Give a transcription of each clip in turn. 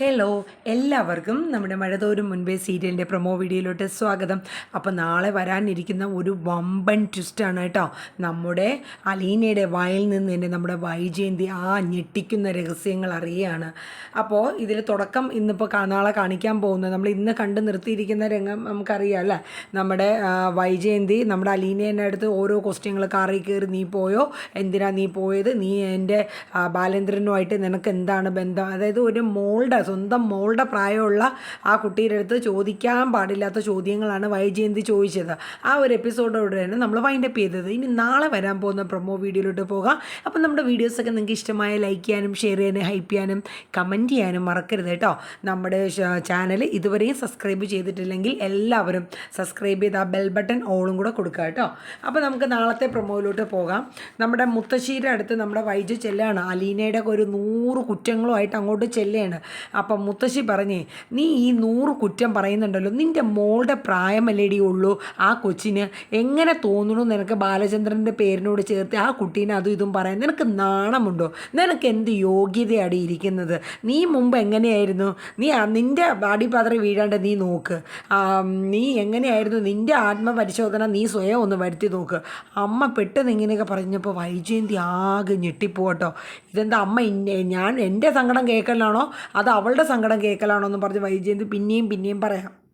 Hello എല്ലാവർക്കും നമ്മുടെ മഴതോരും മുൻപേ സീരിയലിന്റെ പ്രൊമോ വീഡിയോയിലോട്ട് സ്വാഗതം. അപ്പോൾ നാളെ വരാനിരിക്കുന്ന ഒരു വമ്പൻ ട്വിസ്റ്റാണ് കേട്ടോ. നമ്മുടെ അലീനയുടെ വായിൽ നിന്ന് തന്നെ നമ്മുടെ വൈജയന്തി ആ ഞെട്ടിക്കുന്ന രഹസ്യങ്ങൾ അറിയുകയാണ്. അപ്പോൾ ഇതിൽ തുടക്കം ഇന്നിപ്പോൾ നാളെ കാണിക്കാൻ പോകുന്നത് നമ്മൾ ഇന്ന് കണ്ട് നിർത്തിയിരിക്കുന്ന രംഗം നമുക്കറിയാം അല്ലേ? നമ്മുടെ വൈജയന്തി നമ്മുടെ അലീനേന്റെ അടുത്ത് ഓരോ ക്വസ്റ്റ്യങ്ങൾ അറിയി കയറി നീ പോയോ? എന്തിനാ നീ പോയത്? നീ എന്റെ ബാലേന്ദ്രനുമായിട്ട് നിനക്ക് എന്താണ് ബന്ധം? അതായത് ഒരു മോളുടെ സ്വന്തം മോളുടെ പ്രായമുള്ള ആ കുട്ടിയുടെ അടുത്ത് ചോദിക്കാൻ പാടില്ലാത്ത ചോദ്യങ്ങളാണ് വൈജയന്തി ചോദിച്ചത്. ആ ഒരു എപ്പിസോഡോട് തന്നെ നമ്മൾ വൈൻഡപ്പ് ചെയ്തത്. ഇനി നാളെ വരാൻ പോകുന്ന പ്രൊമോ വീഡിയോയിലോട്ട് പോകാം. അപ്പം നമ്മുടെ വീഡിയോസൊക്കെ നിങ്ങൾക്ക് ഇഷ്ടമായ ലൈക്ക് ചെയ്യാനും ഷെയർ ചെയ്യാനും ഹൈപ്പ് ചെയ്യാനും കമന്റ് ചെയ്യാനും മറക്കരുത് കേട്ടോ. നമ്മുടെ ചാനൽ ഇതുവരെയും സബ്സ്ക്രൈബ് ചെയ്തിട്ടില്ലെങ്കിൽ എല്ലാവരും സബ്സ്ക്രൈബ് ചെയ്ത് ആ ബെൽ ബട്ടൺ ഓളും കൂടെ കൊടുക്കുക കേട്ടോ. അപ്പോൾ നമുക്ക് നാളത്തെ പ്രൊമോയിലോട്ട് പോകാം. നമ്മുടെ മുത്തശ്ശീരടുത്ത് നമ്മുടെ വൈജു ചെല്ലാണ്. അലീനയുടെ ഒരു നൂറ് കുറ്റങ്ങളുമായിട്ട് അങ്ങോട്ട് ചെല്ലുകയാണ് അപ്പം മുത്തശ്ശി പറഞ്ഞേ നീ ഈ നൂറ് കുറ്റം പറയുന്നുണ്ടല്ലോ. നിന്റെ മോളുടെ പ്രായമല്ലേടി ഉള്ളൂ. ആ കൊച്ചിന് എങ്ങനെ തോന്നുന്നു നിനക്ക് ബാലചന്ദ്രന്റെ പേരിനോട് ചേർത്ത് ആ കുട്ടീനെ അതും ഇതും പറയാൻ? നിനക്ക് നാണമുണ്ടോ? നിനക്ക് എന്ത് യോഗ്യതയാണ് ഇരിക്കുന്നത്? നീ മുമ്പ് എങ്ങനെയായിരുന്നു? നീ നിന്റെ അടിപാത്രം വീഴാണ്ട് നീ നോക്ക്. നീ എങ്ങനെയായിരുന്നു? നിന്റെ ആത്മപരിശോധന നീ സ്വയം ഒന്ന് വരുത്തി നോക്ക്. അമ്മ പെട്ടെന്ന് ഇങ്ങനെയൊക്കെ പറഞ്ഞപ്പോൾ വൈജയന്തി ആകെ ഞെട്ടിപ്പോട്ടോ. ഇതെന്താ അമ്മ ഞാൻ എന്റെ സങ്കടം കേൾക്കലാണോ അത് അവളുടെ സങ്കടം കേൾക്കലാണോ എന്ന് പറഞ്ഞ് വൈജയന്തി പിന്നെയും പിന്നെയും പറയാം.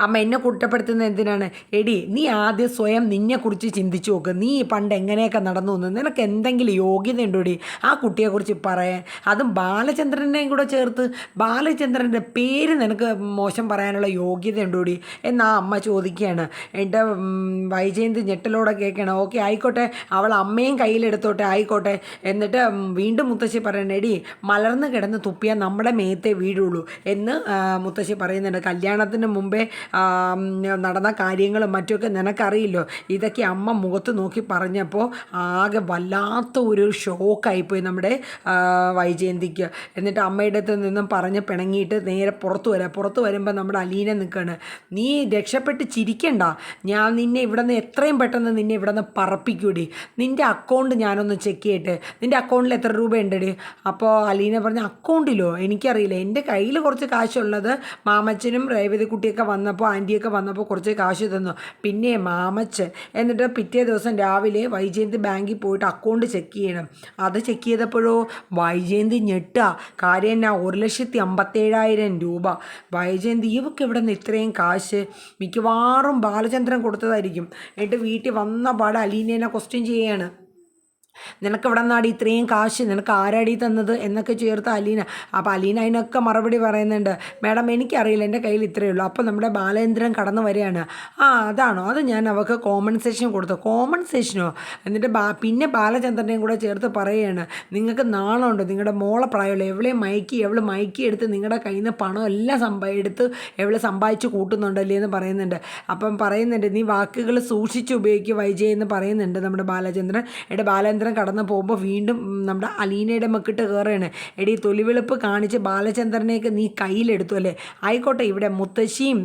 അമ്മ എന്നെ കുറ്റപ്പെടുത്തുന്നത് എന്തിനാണ്? എടി നീ ആദ്യം സ്വയം നിന്നെക്കുറിച്ച് ചിന്തിച്ചു നോക്ക്. നീ പണ്ട് എങ്ങനെയൊക്കെ നടന്നു എന്ന്. നിനക്ക് എന്തെങ്കിലും യോഗ്യത ഉണ്ടോടി ആ കുട്ടിയെക്കുറിച്ച് പറയാൻ. അതും ബാലചന്ദ്രനെയും കൂടെ ചേർത്ത്. ബാലചന്ദ്രന്റെ പേര് നിനക്ക് മോശം പറയാനുള്ള യോഗ്യത എന്ന് അമ്മ ചോദിക്കുകയാണ്. എന്റെ വൈജയന്ത് ഞെട്ടലോടെ കേൾക്കണം ഓക്കെ ആയിക്കോട്ടെ. അവൾ അമ്മയും കയ്യിലെടുത്തോട്ടെ. ആയിക്കോട്ടെ. എന്നിട്ട് വീണ്ടും മുത്തശ്ശി പറയണ എടി മലർന്ന് കിടന്ന് തുപ്പിയാൽ നമ്മുടെ മേത്തെ വീടുള്ളൂ എന്ന് മുത്തശ്ശി പറയുന്നുണ്ട്. കല്യാണത്തിന് മുമ്പേ ഉം, നടന്ന കാര്യങ്ങളും മറ്റുമൊക്കെ നിനക്കറിയില്ലോ. ഇതൊക്കെ അമ്മ മുഖത്ത് നോക്കി പറഞ്ഞപ്പോൾ ആകെ വല്ലാത്ത ഒരു ഷോക്കായിപ്പോയി നമ്മുടെ വൈജയന്തിക്ക്. എന്നിട്ട് അമ്മയുടെ അടുത്ത് നിന്നും പറഞ്ഞ് പിണങ്ങിയിട്ട് നേരെ പുറത്ത് വരാം. പുറത്ത് വരുമ്പോൾ നമ്മുടെ അലീന നിൽക്കുകയാണ് നീ രക്ഷപ്പെട്ട് ചിരിക്കണ്ട. ഞാൻ നിന്നെ ഇവിടെ നിന്ന് എത്രയും പെട്ടെന്ന് നിന്നെ ഇവിടെ നിന്ന് പറപ്പിക്കൂടി. നിന്റെ അക്കൗണ്ട് ഞാനൊന്ന് ചെക്ക് ചെയ്യട്ടെ. നിന്റെ അക്കൗണ്ടിൽ എത്ര രൂപ ഉണ്ടടി അപ്പോൾ അലീന പറഞ്ഞ അക്കൗണ്ടിലോ എനിക്കറിയില്ല. എന്റെ കയ്യിൽ കുറച്ച് കാശുള്ളത് മാമച്ചനും രേവതി കുട്ടിയൊക്കെ വന്നപ്പോൾ ആന്റിയൊക്കെ വന്നപ്പോൾ കുറച്ച് കാശ് തന്നു. പിന്നെ മാമച്ചൻ എന്നിട്ട് പിറ്റേ ദിവസം രാവിലെ വൈജയന്തി ബാങ്കിൽ പോയിട്ട് അക്കൗണ്ട് ചെക്ക് ചെയ്യണം. അത് ചെക്ക് ചെയ്തപ്പോഴോ വൈജയന്തി ഞെട്ടുക കാര്യം എന്നാ ഒരു ലക്ഷത്തി അമ്പത്തേഴായിരം രൂപ. വൈജയന്തി ഇവക്ക് ഇവിടെ നിന്ന് ഇത്രയും കാശ്? മിക്കവാറും ബാലചന്ദ്രൻ കൊടുത്തതായിരിക്കും. എന്നിട്ട് വീട്ടിൽ വന്ന പാടെ അലീനേനെ ക്വസ്റ്റ്യൻ ചെയ്യാണ്. നിനക്ക് ഇവിടെ നിന്നാടി ഇത്രയും കാശ്? നിനക്ക് ആരാടി തന്നത്? എന്നൊക്കെ ചേർത്ത് അലീന. അപ്പോൾ അലീന അതിനൊക്കെ മറുപടി പറയുന്നുണ്ട്. മാഡം എനിക്കറിയില്ല. എന്റെ കയ്യിൽ ഇത്രയേ ഉള്ളൂ. അപ്പോൾ നമ്മുടെ ബാലേന്ദ്രൻ കടന്നു വരികയാണ്. ആ അതാണോ? അത് ഞാൻ അവൾക്ക് കോമ്പൻസേഷൻ കൊടുത്തു. കോമ്പൻസേഷനോ എന്നിട്ട് ബാ പിന്നെ ബാലചന്ദ്രനെയും കൂടെ ചേർത്ത് പറയുകയാണ്. നിങ്ങൾക്ക് നാണമുണ്ടോ. നിങ്ങളുടെ മോളെ പ്രായമുള്ള എവിടെ മയക്കി എവിടെ മയക്കി എടുത്ത് നിങ്ങളുടെ കയ്യിൽ നിന്ന് പണം എല്ലാം സമ്പാ എടുത്ത് എവിടെ സമ്പാദിച്ച് കൂട്ടുന്നുണ്ടല്ലേ എന്ന് പറയുന്നുണ്ട്. അപ്പം പറയുന്നുണ്ട് നീ വാക്കുകൾ സൂക്ഷിച്ച് ഉപയോഗിക്കുക വൈജയ് എന്ന് പറയുന്നുണ്ട് നമ്മുടെ ബാലചന്ദ്രൻ. എന്റെ ബാലേന്ദ്രൻ കടന്നു പോകുമ്പോൾ വീണ്ടും നമ്മുടെ അലീനയുടെ മക്കിട്ട് കയറുകയാണ് എടി തൊലിവെളുപ്പ് കാണിച്ച് ബാലചന്ദ്രനെയൊക്കെ നീ കയ്യിലെടുത്തു അല്ലേ? ആയിക്കോട്ടെ ഇവിടെ മുത്തശ്ശിയും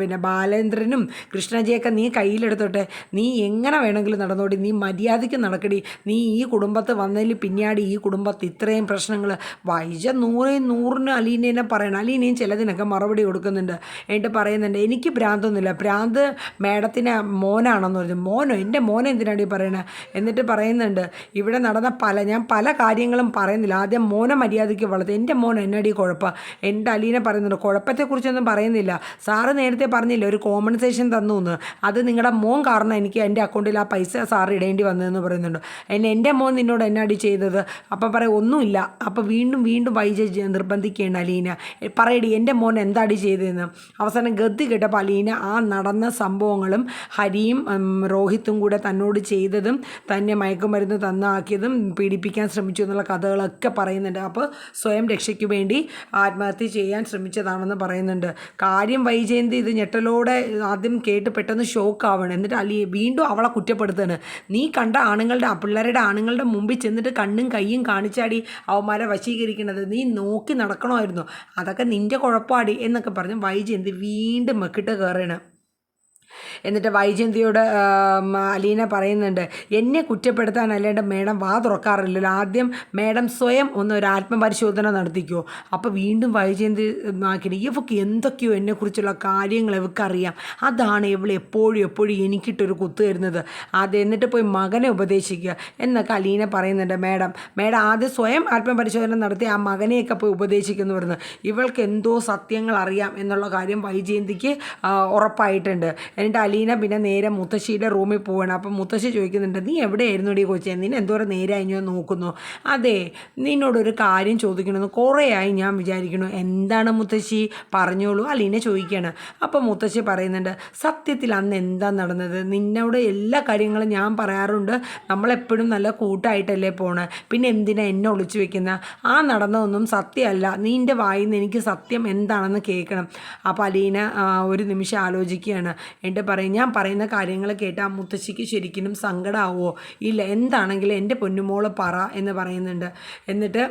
പിന്നെ ബാലേന്ദ്രനും കൃഷ്ണജിയൊക്കെ നീ കയ്യിലെടുത്തോട്ടെ. നീ എങ്ങനെ വേണമെങ്കിലും നടന്നോടി നീ മര്യാദയ്ക്ക് നടക്കടി. നീ ഈ കുടുംബത്ത് വന്നതിൽ പിന്നാടി ഈ കുടുംബത്ത് ഇത്രയും പ്രശ്നങ്ങൾ വൈജ നൂറേ നൂറിന് അലീനേനെ പറയണം. അലീനയും ചിലതിനൊക്കെ മറുപടി കൊടുക്കുന്നുണ്ട്. എന്നിട്ട് പറയുന്നുണ്ട് എനിക്ക് ഭ്രാന്തൊന്നുമില്ല. ഭ്രാന്ത് മേഡത്തിന് മോനാണെന്ന് പറഞ്ഞു. മോനോ? എന്റെ മോനെ എന്തിനാണ് ഈ പറയണത് എന്നിട്ട് പറയുന്നുണ്ട് ഇവിടെ നടന്ന പല ഞാൻ പല കാര്യങ്ങളും പറയുന്നില്ല. ആദ്യം മോനെ മര്യാദയ്ക്ക് വളർത്തി. എന്റെ മോൻ എന്നടി കുഴപ്പം? എന്റെ അലീനെ പറയുന്നുണ്ട് കുഴപ്പത്തെക്കുറിച്ചൊന്നും പറയുന്നില്ല. സാറ് നേരത്തെ പറഞ്ഞില്ല ഒരു കോമ്പൻസേഷൻ തന്നു എന്ന് അത് നിങ്ങളുടെ മോൻ കാരണം എനിക്ക് എന്റെ അക്കൗണ്ടിൽ ആ പൈസ സാറ് ഇടേണ്ടി വന്നതെന്ന് പറയുന്നുണ്ട്. എന്നെ എന്റെ മോൻ നിന്നോട് എന്നടി ചെയ്തത്? അപ്പം പറയും ഒന്നുമില്ല. അപ്പോൾ വീണ്ടും വീണ്ടും വൈജ നിർബന്ധിക്കുകയാണ് അലീന. പറയടി എന്റെ മോൻ എന്താടി ചെയ്തതെന്ന് അവസാനം ഗതി കേട്ടപ്പോൾ അലീന ആ നടന്ന സംഭവങ്ങളും ഹരിയും രോഹിത്തും കൂടെ തന്നോട് ചെയ്തതും തന്നെ മയക്കുമരുന്ന് തന്നാക്കിയതും പീഡിപ്പിക്കാൻ ശ്രമിച്ചു എന്നുള്ള കഥകളൊക്കെ പറയുന്നുണ്ട്. അപ്പോൾ സ്വയം രക്ഷയ്ക്ക് വേണ്ടി ആത്മഹത്യ ചെയ്യാൻ ശ്രമിച്ചതാണെന്ന് പറയുന്നുണ്ട്. കാര്യം വൈജയന്തി ഇത് ഞെട്ടലോടെ ആദ്യം കേട്ട് പെട്ടെന്ന് ഷോക്ക് ആവണം എന്നിട്ട് അലി വീണ്ടും അവളെ കുറ്റപ്പെടുത്തുകയാണ്. നീ കണ്ട ആണുങ്ങളുടെ പിള്ളേരുടെ ആണുങ്ങളുടെ മുമ്പിൽ ചെന്നിട്ട് കണ്ണും കൈയും കാണിച്ചാടി അവന്മാരെ വശീകരിക്കുന്നത് നീ നോക്കി നടക്കണമായിരുന്നു. അതൊക്കെ നിന്റെ കുഴപ്പമാടി എന്നൊക്കെ പറഞ്ഞ് വൈജയന്തി വീണ്ടും മെക്കിട്ട് കയറണം എന്നിട്ട് വൈജയന്തിയോട് അലീന പറയുന്നുണ്ട് എന്നെ കുറ്റപ്പെടുത്താൻ അല്ലാണ്ട് മേഡം വാ തുറക്കാറില്ലല്ലോ. ആദ്യം മേഡം സ്വയം ഒന്ന് ഒരു ആത്മപരിശോധന നടത്തിക്കോ. അപ്പോൾ വീണ്ടും വൈജയന്തി ആക്കിയിട്ട് ഇവക്ക് എന്തൊക്കെയോ എന്നെക്കുറിച്ചുള്ള കാര്യങ്ങൾ ഇവക്കറിയാം. അതാണ് ഇവൾ എപ്പോഴും എപ്പോഴും എനിക്കിട്ടൊരു കുത്ത് തരുന്നത്. അത് എന്നിട്ട് പോയി മകനെ ഉപദേശിക്കുക. എന്നൊക്കെ അലീന പറയുന്നുണ്ട് മേഡം മേഡം ആദ്യം സ്വയം ആത്മപരിശോധന നടത്തി ആ മകനെയൊക്കെ പോയി ഉപദേശിക്കുന്നു പറയുന്നത് ഇവൾക്ക് എന്തോ സത്യങ്ങൾ അറിയാം എന്നുള്ള കാര്യം വൈജയന്തിക്ക് ഉറപ്പായിട്ടുണ്ട്. എന്നിട്ട് അലീന പിന്നെ നേരെ മുത്തശ്ശിയുടെ റൂമിൽ പോവാണ്. അപ്പം മുത്തശ്ശി ചോദിക്കുന്നുണ്ട് നീ എവിടെയായിരുന്നു ഡി കൊച്ചേ? നിന്നെ എന്തോരം നേരെ ഞാൻ നോക്കുന്നു. അതെ നിന്നോടൊരു കാര്യം ചോദിക്കണമെന്ന് കുറേയായി ഞാൻ വിചാരിക്കുന്നു. എന്താണ് മുത്തശ്ശി? പറഞ്ഞോളൂ. അലീന ചോദിക്കുകയാണ് അപ്പോൾ മുത്തശ്ശി പറയുന്നുണ്ട് സത്യത്തിൽ അന്ന് എന്താ നടന്നത്? നിന്നോട് എല്ലാ കാര്യങ്ങളും ഞാൻ പറയാറുണ്ട്. നമ്മളെപ്പോഴും നല്ല കൂട്ടായിട്ടല്ലേ പോണേ. പിന്നെ എന്തിനാ എന്നെ ഒളിച്ചു വെക്കുന്ന? ആ നടന്നതൊന്നും സത്യമല്ല. നിന്റെ വായിൽ നിന്ന് എനിക്ക് സത്യം എന്താണെന്ന് കേൾക്കണം. അപ്പോൾ അലീന ഒരു നിമിഷം ആലോചിക്കുകയാണ്. എന്നിട്ട് പറയും. ഞാൻ പറയുന്ന കാര്യങ്ങൾ കേട്ട് ആ മുത്തശ്ശിക്ക് ശരിക്കും സങ്കടമാവോ ഇല്ല എന്താണെങ്കിലും എന്റെ പൊന്നുമോൾ പറ എന്ന് പറയുന്നുണ്ട്. എന്നിട്ട്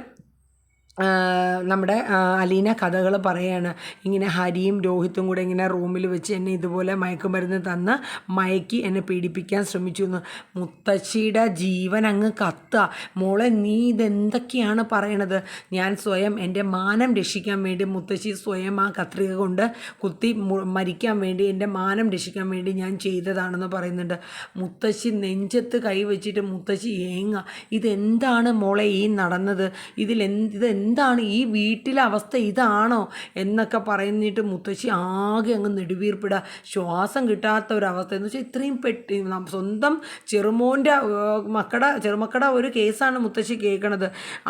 നമ്മുടെ അലീന കഥകൾ പറയാണ്. ഇങ്ങനെ ഹരിയും രോഹിത്തും കൂടെ ഇങ്ങനെ റൂമിൽ വെച്ച് എന്നെ ഇതുപോലെ മയക്കുമരുന്ന് തന്ന് മയക്കി എന്നെ പീഡിപ്പിക്കാൻ ശ്രമിച്ചു എന്ന് മുത്തശ്ശിയുടെ ജീവൻ അങ്ങ് കത്തുക മോളെ നീ ഇതെന്തൊക്കെയാണ് പറയണത്? ഞാൻ സ്വയം എന്റെ മാനം രക്ഷിക്കാൻ വേണ്ടി മുത്തശ്ശി സ്വയം ആ കത്രിക കൊണ്ട് കുത്തി മരിക്കാൻ വേണ്ടി എന്റെ മാനം രക്ഷിക്കാൻ വേണ്ടി ഞാൻ ചെയ്തതാണെന്ന് പറയുന്നുണ്ട്. മുത്തശ്ശി നെഞ്ചത്ത് കൈവച്ചിട്ട് മുത്തശ്ശി ഏങ്ങ. ഇതെന്താണ് മോളെ ഈ നടന്നത്? ഇതിലെന്ത് എന്ത് ഇതെന്താണ് ഈ വീട്ടിലെ അവസ്ഥ ഇതാണോ എന്നൊക്കെ പറയുന്നിട്ട് മുത്തശ്ശി ആകെ അങ്ങ് നെടുവീർപ്പിടുക ശ്വാസം കിട്ടാത്ത ഒരവസ്ഥ. എന്ന് വെച്ചാൽ ഇത്രയും പെട്ടി സ്വന്തം ചെറുമോന്റെ മക്കടെ ചെറുമക്കടെ ഒരു കേസാണ് മുത്തശ്ശി കേൾക്കണത്.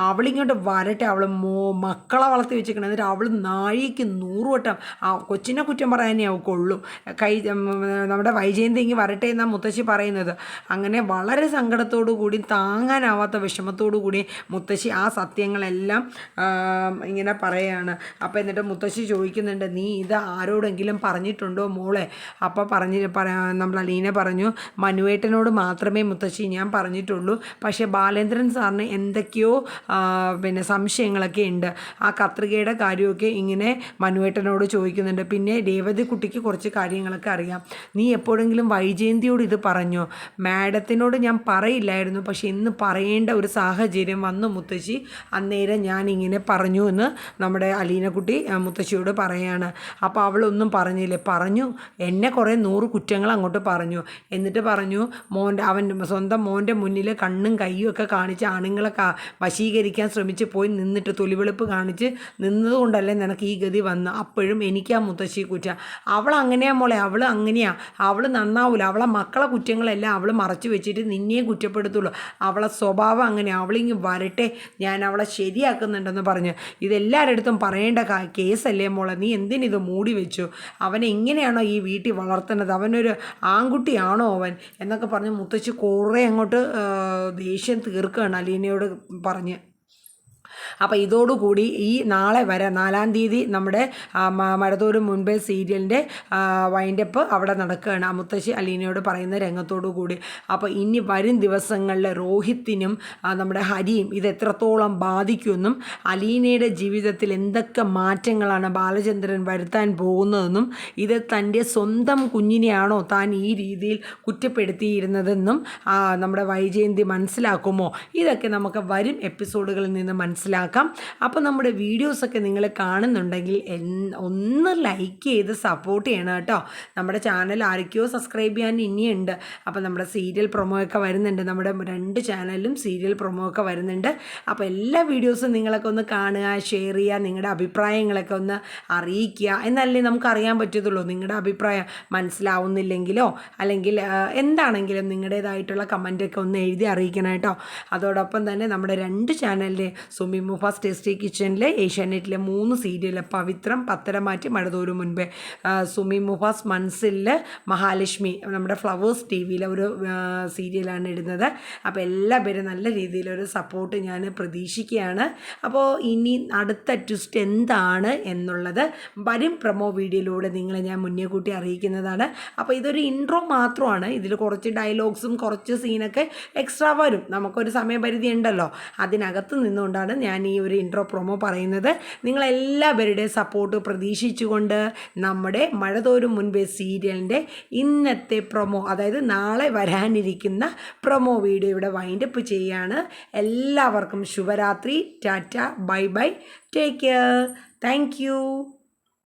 അവളിങ്ങോട്ട് വരട്ടെ അവൾ മോ മക്കളെ വളർത്തി വെച്ചിരിക്കണം എന്നിട്ട് അവൾ നാഴിക്ക് നൂറുവട്ടം ആ കൊച്ചിനെ കുറ്റം പറയാനേ അവൾക്കുള്ളൂ കൈ നമ്മുടെ വൈജയന്തി ഇങ്ങ് വരട്ടെ എന്നാണ് മുത്തശ്ശി പറയുന്നത്. അങ്ങനെ വളരെ സങ്കടത്തോടു കൂടി താങ്ങാനാവാത്ത വിഷമത്തോടു കൂടി മുത്തശ്ശി ആ സത്യങ്ങളെല്ലാം ഇങ്ങനെ പറയാണ്. അപ്പോൾ എന്നിട്ട് മുത്തശ്ശി ചോദിക്കുന്നുണ്ട് നീ ഇത് ആരോടെങ്കിലും പറഞ്ഞിട്ടുണ്ടോ മോളെ? അപ്പോൾ പറഞ്ഞ് പറ നമ്മൾ അലീന പറഞ്ഞു മനുവേട്ടനോട് മാത്രമേ മുത്തശ്ശി ഞാൻ പറഞ്ഞിട്ടുള്ളൂ. പക്ഷേ ബാലേന്ദ്രൻ സാറിന് എന്തൊക്കെയോ പിന്നെ സംശയങ്ങളൊക്കെ ഉണ്ട്. ആ കത്രികയുടെ കാര്യമൊക്കെ ഇങ്ങനെ മനുവേട്ടനോട് ചോദിക്കുന്നുണ്ട്. പിന്നെ രേവതി കുട്ടിക്ക് കുറച്ച് കാര്യങ്ങളൊക്കെ അറിയാം. നീ എപ്പോഴെങ്കിലും വൈജയന്തിയോട് ഇത് പറഞ്ഞോ? മാഡത്തിനോട് ഞാൻ പറയില്ലായിരുന്നു. പക്ഷെ ഇന്ന് പറയേണ്ട ഒരു സാഹചര്യം വന്നു മുത്തശ്ശി. അന്നേരം ഞാൻ ഇങ്ങനെ പറഞ്ഞു എന്ന് നമ്മുടെ അലീനക്കുട്ടി മുത്തശ്ശിയോട് പറയാണ്. അപ്പോൾ അവളൊന്നും പറഞ്ഞില്ലേ? പറഞ്ഞു. എന്നെ കുറേ നൂറ് കുറ്റങ്ങൾ അങ്ങോട്ട് പറഞ്ഞു. എന്നിട്ട് പറഞ്ഞു മോന്റെ അവൻ സ്വന്തം മോന്റെ മുന്നിൽ കണ്ണും കയ്യും ഒക്കെ കാണിച്ച് ആണുങ്ങളെ വശീകരിക്കാൻ ശ്രമിച്ച് പോയി നിന്നിട്ട് തൊലിവെളുപ്പ് കാണിച്ച് നിന്നതുകൊണ്ടല്ലേ നിനക്ക് ഈ ഗതി വന്ന്? അപ്പോഴും എനിക്കാ മുത്തശ്ശി കുറ്റം. അവൾ അങ്ങനെയാ മോളെ. അവൾ അങ്ങനെയാ. അവൾ നന്നാവൂല. അവളെ മക്കളെ കുറ്റങ്ങളെല്ലാം അവൾ മറച്ചു വെച്ചിട്ട് നിന്നെയും കുറ്റപ്പെടുത്തുള്ളൂ. അവളെ സ്വഭാവം അങ്ങനെ അവളിങ്ങ് വരട്ടെ. ഞാൻ അവളെ ശരിയാക്കുന്നുണ്ടെന്ന് പറഞ്ഞ് ഇതെല്ലാവരുടെ പറയേണ്ട കേസല്ലേ മോളെ? നീ എന്തിനിത് മൂടി വെച്ചു? അവനെ എങ്ങനെയാണോ ഈ വീട്ടിൽ വളർത്തുന്നത്? അവനൊരു ആൺകുട്ടിയാണോ അവൻ? എന്നൊക്കെ പറഞ്ഞ് മുത്തശ്ശി കുറേ അങ്ങോട്ട് ദേഷ്യം തീർക്കുകയാണ് അലീനയോട് പറഞ്ഞ്. അപ്പോൾ ഇതോടുകൂടി ഈ നാളെ വരെ നാലാം തീയതി നമ്മുടെ ആ, മ- മഴതോര് മുൻപേ സീരിയലിന്റെ വൈൻഡപ്പ് അവിടെ നടക്കുകയാണ്. മുത്തശ്ശി അലീനയോട് പറയുന്ന രംഗത്തോടു കൂടി അപ്പോൾ ഇനി വരും ദിവസങ്ങളിൽ രോഹിത്തിനും നമ്മുടെ ഹരിയും ഇത് എത്രത്തോളം ബാധിക്കുമെന്നും അലീനയുടെ ജീവിതത്തിൽ എന്തൊക്കെ മാറ്റങ്ങളാണ് ബാലചന്ദ്രൻ വരുത്താൻ പോകുന്നതെന്നും ഇത് തന്റെ സ്വന്തം കുഞ്ഞിനെയാണോ താൻ ഈ രീതിയിൽ കുറ്റപ്പെടുത്തിയിരുന്നതെന്നും നമ്മുടെ വൈജയന്തി മനസ്സിലാക്കുമോ? ഇതൊക്കെ നമുക്ക് വരും എപ്പിസോഡുകളിൽ നിന്ന് മനസ്സിലാക്കാം. അപ്പോൾ നമ്മുടെ വീഡിയോസൊക്കെ നിങ്ങൾ കാണുന്നുണ്ടെങ്കിൽ ഒന്ന് ലൈക്ക് ചെയ്ത് സപ്പോർട്ട് ചെയ്യണം കേട്ടോ. നമ്മുടെ ചാനൽ ആരൊക്കെയോ സബ്സ്ക്രൈബ് ചെയ്യാൻ ഇനിയുണ്ട്. അപ്പോൾ നമ്മുടെ സീരിയൽ പ്രൊമോ ഒക്കെ വരുന്നുണ്ട്. നമ്മുടെ രണ്ട് ചാനലിലും സീരിയൽ പ്രൊമോ ഒക്കെ വരുന്നുണ്ട്. അപ്പോൾ എല്ലാ വീഡിയോസും നിങ്ങളൊക്കെ ഒന്ന് കാണുക ഷെയർ ചെയ്യുക നിങ്ങളുടെ അഭിപ്രായങ്ങളൊക്കെ ഒന്ന് അറിയിക്കുക. എന്നല്ലേ നമുക്ക് അറിയാൻ പറ്റത്തുള്ളൂ. നിങ്ങളുടെ അഭിപ്രായം മനസ്സിലാവുന്നില്ലെങ്കിലോ അല്ലെങ്കിൽ എന്താണെങ്കിലും നിങ്ങളുടേതായിട്ടുള്ള കമന്റൊക്കെ ഒന്ന് എഴുതി അറിയിക്കണം കേട്ടോ. അതോടൊപ്പം തന്നെ നമ്മുടെ രണ്ട് ചാനലിലെ സുമി മുഫാസ് ടേസ്റ്റി കിച്ചണിലെ ഏഷ്യാനെറ്റിലെ മൂന്ന് സീരിയൽ പവിത്രം പത്തരമാറ്റി മഴതോരും മുൻപേ. സുമി മുഫാസ് മൻസിലിൽ മഹാലക്ഷ്മി നമ്മുടെ ഫ്ലവേഴ്സ് ടി വിയിലെ ഒരു സീരിയലാണ് ഇടുന്നത്. അപ്പോൾ എല്ലാ പേരും നല്ല രീതിയിലൊരു സപ്പോർട്ട് ഞാൻ പ്രതീക്ഷിക്കുകയാണ്. അപ്പോൾ ഇനി അടുത്ത ട്വിസ്റ്റ് എന്താണ് എന്നുള്ളത് വരും പ്രൊമോ വീഡിയോയിലൂടെ നിങ്ങളെ ഞാൻ മുന്നേ കൂട്ടി അറിയിക്കുന്നതാണ്. അപ്പോൾ ഇതൊരു ഇൻട്രോ മാത്രമാണ്. ഇതിൽ കുറച്ച് ഡയലോഗ്സും കുറച്ച് സീനൊക്കെ എക്സ്ട്രാ വരും. നമുക്കൊരു സമയപരിധി ഉണ്ടല്ലോ. അതിനകത്ത് നിന്നുകൊണ്ടാണ് ഞാൻ ഈ ഒരു ഇൻട്രോ പ്രൊമോ പറയുന്നത്. നിങ്ങളെല്ലാവരുടെയും സപ്പോർട്ട് പ്രതീക്ഷിച്ചുകൊണ്ട് നമ്മുടെ മഴതോരും മുൻപേ സീരിയലിന്റെ ഇന്നത്തെ പ്രൊമോ അതായത് നാളെ വരാനിരിക്കുന്ന പ്രൊമോ വീഡിയോ ഇവിടെ വൈൻഡപ്പ് ചെയ്യാണ്. എല്ലാവർക്കും ശുഭരാത്രി. Tata bye bye. Take care thank